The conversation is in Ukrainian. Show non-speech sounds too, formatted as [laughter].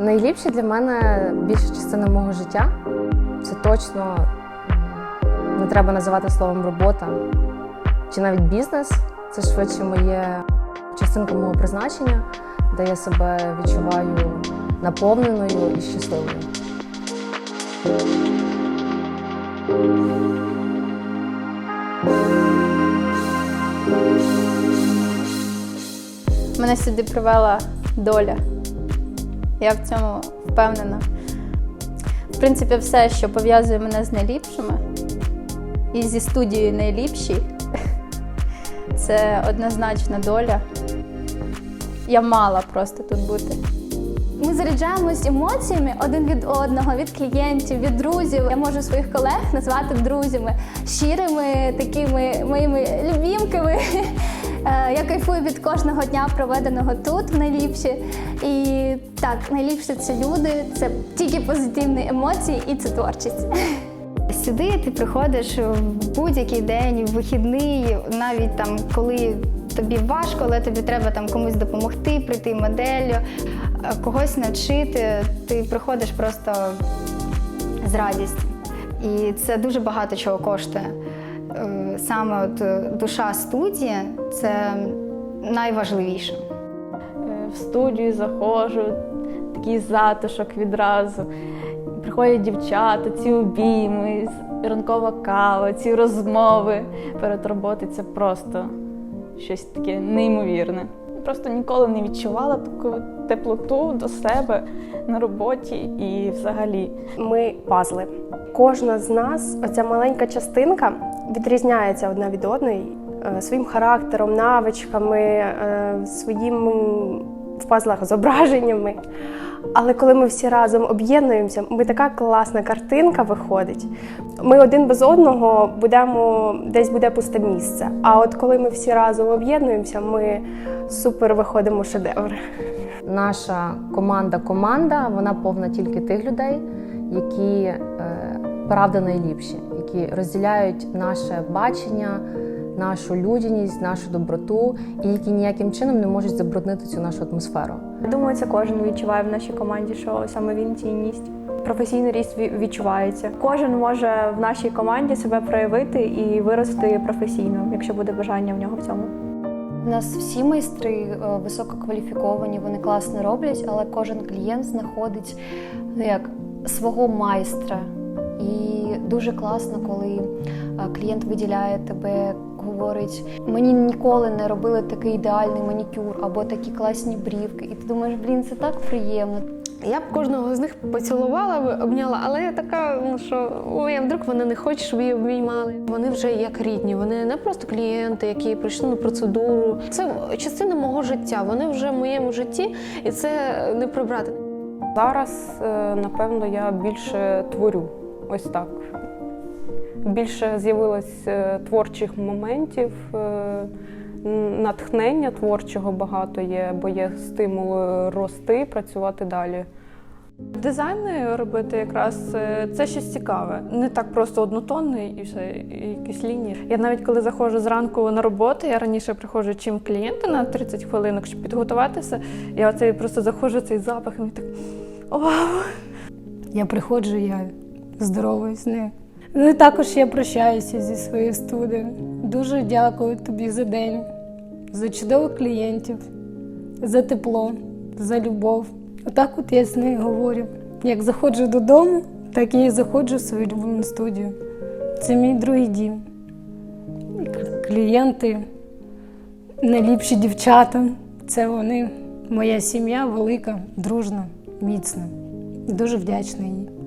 Найліпше для мене більша частина мого життя. Це точно не треба називати словом робота чи навіть бізнес. Це швидше моє частинка мого призначення, де я себе відчуваю наповненою і щасливою. Мене сюди привела доля. Я в цьому впевнена. В принципі, все, що пов'язує мене з найліпшими і зі студією найліпші, [laughs] це однозначно доля. Я мала просто тут бути. Ми заряджаємось емоціями один від одного, від клієнтів, від друзів. Я можу своїх колег назвати друзями, щирими, такими моїми любімками. [laughs] Е, Я кайфую від кожного дня, проведеного тут в найліпші. І так, найліпше це люди, це тільки позитивні емоції і це творчість. Сюди ти приходиш в будь-який день, в вихідний, навіть там, коли тобі важко, але тобі треба там комусь допомогти, прийти моделлю, е, когось навчити. Ти приходиш просто з радістю. І це дуже багато чого коштує. Е, Саме от е, душа студії це найважливіше. Е, в студію заходжу, такий затишок відразу. Приходять дівчата, ці обійми, ранкова кава, ці розмови перед роботою це просто щось таке неймовірне. Просто ніколи не відчувала таку теплоту до себе на роботі і взагалі. Ми пазли. Кожна з нас, оця маленька частинка, відрізняється одна від одної е, своїм характером, навичками, е, своїм в пазлах зображеннями. Але коли ми всі разом об'єднуємося, ми така класна картинка виходить. Ми один без одного будемо десь буде пусте місце. А от коли ми всі разом об'єднуємося, ми супер виходимо шедевр. Наша команда-команда вона повна тільки тих людей, які е, правда найліпші, які розділяють наше бачення, нашу людяність, нашу доброту, і які ніяким чином не можуть забруднити цю нашу атмосферу. Думаю, це кожен відчуває в нашій команді, що саме він цінність. Професійний ріст відчувається. Кожен може в нашій команді себе проявити і вирости професійно, якщо буде бажання в нього в цьому. У нас всі майстри е, висококваліфіковані, вони класно роблять, але кожен клієнт знаходить ну як свого майстра. І дуже класно, коли е, клієнт виділяє тебе, говорить: мені ніколи не робили такий ідеальний манікюр або такі класні брівки. І ти думаєш, блін, це так приємно. Я б кожного з них поцілувала, обняла, але я така, ну що ой, а вдруг вони не хочуть, щоб її обіймали. Вони вже як рідні, вони не просто клієнти, які прийшли на процедуру. Це частина мого життя. Вони вже в моєму житті, і це не прибрати. Зараз, е, напевно, я більше творю. Ось так. Більше з'явилось е, творчих моментів, е, натхнення творчого багато є, бо є стимул рости, працювати далі. Дизайн робити якраз е, це щось цікаве. Не так просто однотонний і все, і якісь лінії. Я навіть коли заходжу зранку на роботу, я раніше приходжу чим клієнта на 30 хвилинок, щоб підготуватися. Я оцей просто заходжу цей запах, і мені так вау! Я приходжу, я здороваюсь з нею. Ну і також я прощаюся зі своєю студією. Дуже дякую тобі за день, за чудових клієнтів, за тепло, за любов. Отак от я з нею говорю. Як заходжу додому, так і заходжу в свою улюблену студію. Це мій другий дім. Клієнти, найліпші дівчата. Це вони, моя сім'я велика, дружна, міцна. Дуже вдячна їй.